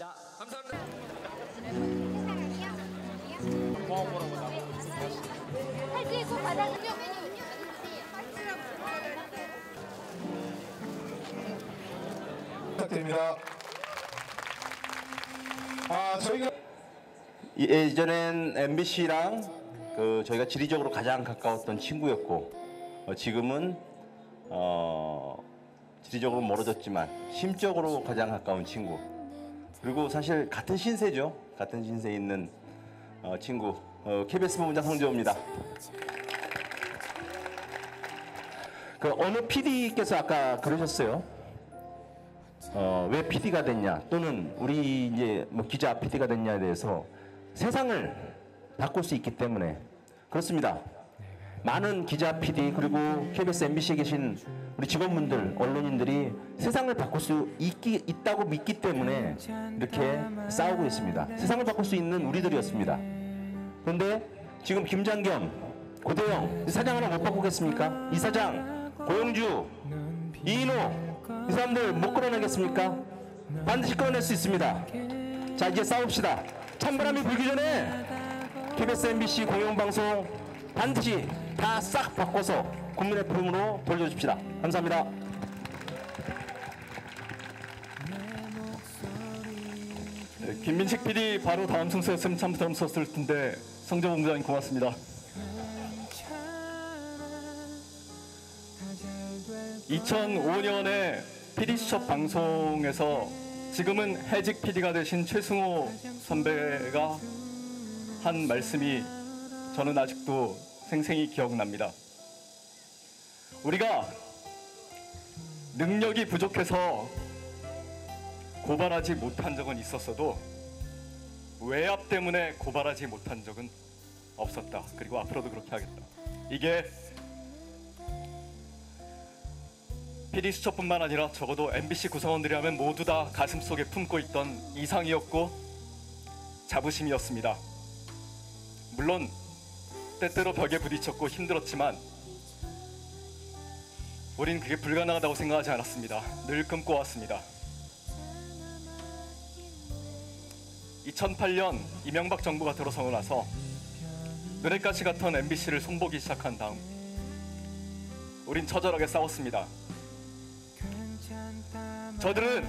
감사합니다. 감사합니다. 뭐 뭐라고 할때 꼭 받아 음료 부탁드립니다. 아 저희가 예전엔 MBC랑 그 저희가 지리적으로 가장 가까웠던 친구였고 어, 지금은 어, 지리적으로 멀어졌지만 심적으로 가장 가까운 친구 그리고 사실 같은 신세죠 같은 신세에 있는 어, 친구 어, KBS 본부장 성재호입니다. 그 어느 PD께서 아까 그러셨어요. 어, 왜 PD가 됐냐 또는 우리 이제 뭐 기자 PD가 됐냐에 대해서 세상을 바꿀 수 있기 때문에 그렇습니다. 많은 기자 PD 그리고 KBS MBC에 계신 우리 직원분들 언론인들이 세상을 바꿀 수 있기, 있다고 믿기 때문에 이렇게 싸우고 있습니다. 세상을 바꿀 수 있는 우리들이었습니다. 그런데 지금 김장겸, 고대영 이 사장 하나 못 바꾸겠습니까? 이 사장, 고영주, 이인호 이 사람들 못 끌어내겠습니까? 반드시 끌어낼 수 있습니다. 자 이제 싸웁시다. 찬바람이 불기 전에 KBS, MBC 공영방송 반드시 다 싹 바꿔서 국민의 품으로 돌려줍시다. 감사합니다. 네, 김민식 PD 바로 다음 순서였으면 참 부담스러웠을 텐데 성정 공장님 고맙습니다. 2005년에 PD 수첩 방송에서 지금은 해직 PD가 되신 최승호 선배가 한 말씀이 저는 아직도 생생히 기억납니다. 우리가 능력이 부족해서 고발하지 못한 적은 있었어도 외압 때문에 고발하지 못한 적은 없었다. 그리고 앞으로도 그렇게 하겠다. 이게 PD 수첩뿐만 아니라 적어도 MBC 구성원들이라면 모두 다 가슴속에 품고 있던 이상이었고 자부심이었습니다. 물론 때때로 벽에 부딪혔고 힘들었지만 우린 그게 불가능하다고 생각하지 않았습니다. 늘 꿈꿔 왔습니다. 2008년 이명박 정부가 들어서고 나서 눈엣가시 같은 MBC를 손보기 시작한 다음 우린 처절하게 싸웠습니다. 저들은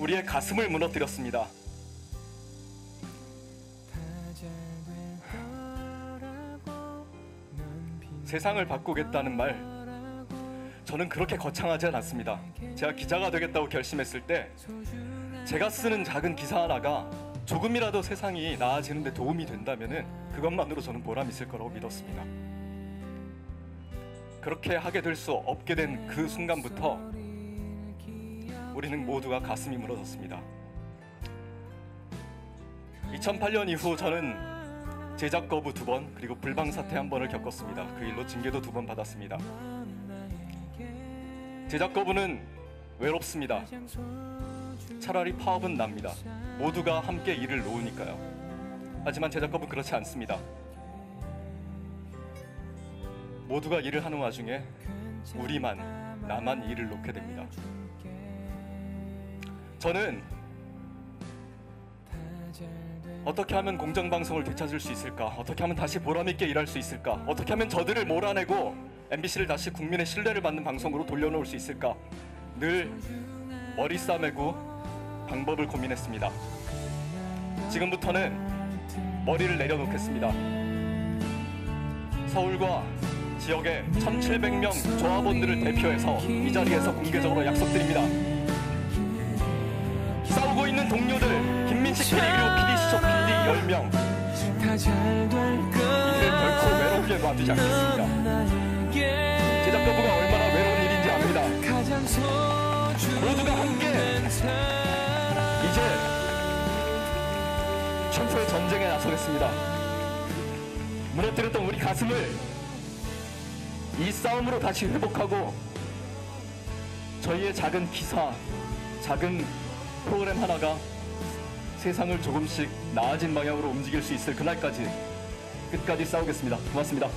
우리의 가슴을 무너뜨렸습니다. 세상을 바꾸겠다는 말 저는 그렇게 거창하지 않았습니다. 제가 기자가 되겠다고 결심했을 때 제가 쓰는 작은 기사 하나가 조금이라도 세상이 나아지는데 도움이 된다면은 그것만으로 저는 보람 있을 거라고 믿었습니다. 그렇게 하게 될 수 없게 된 그 순간부터 우리는 모두가 가슴이 무너졌습니다. 2008년 이후 저는 제작 거부 두 번 그리고 불방 사태 한 번을 겪었습니다. 그 일로 징계도 두 번 받았습니다. 제작 거부는 외롭습니다. 차라리 파업은 납니다. 모두가 함께 일을 놓으니까요. 하지만 제작 거부 그렇지 않습니다. 모두가 일을 하는 와중에 우리만 나만 일을 놓게 됩니다. 저는 어떻게 하면 공정방송을 되찾을 수 있을까? 어떻게 하면 다시 보람있게 일할 수 있을까? 어떻게 하면 저들을 몰아내고 MBC를 다시 국민의 신뢰를 받는 방송으로 돌려놓을 수 있을까? 늘 머리 싸매고 방법을 고민했습니다. 지금부터는 머리를 내려놓겠습니다. 서울과 지역의 1,700명 조합원들을 대표해서 이 자리에서 공개적으로 약속드립니다. 싸우고 있는 동료들 김민식 PD 그리고 PD 수첩 PD 10명 이제 결코 외롭게 놔두지 않겠습니다. 전쟁에 나서겠습니다. 무너뜨렸던 우리 가슴을 이 싸움으로 다시 회복하고 저희의 작은 기사, 작은 프로그램 하나가 세상을 조금씩 나아진 방향으로 움직일 수 있을 그날까지 끝까지 싸우겠습니다. 고맙습니다.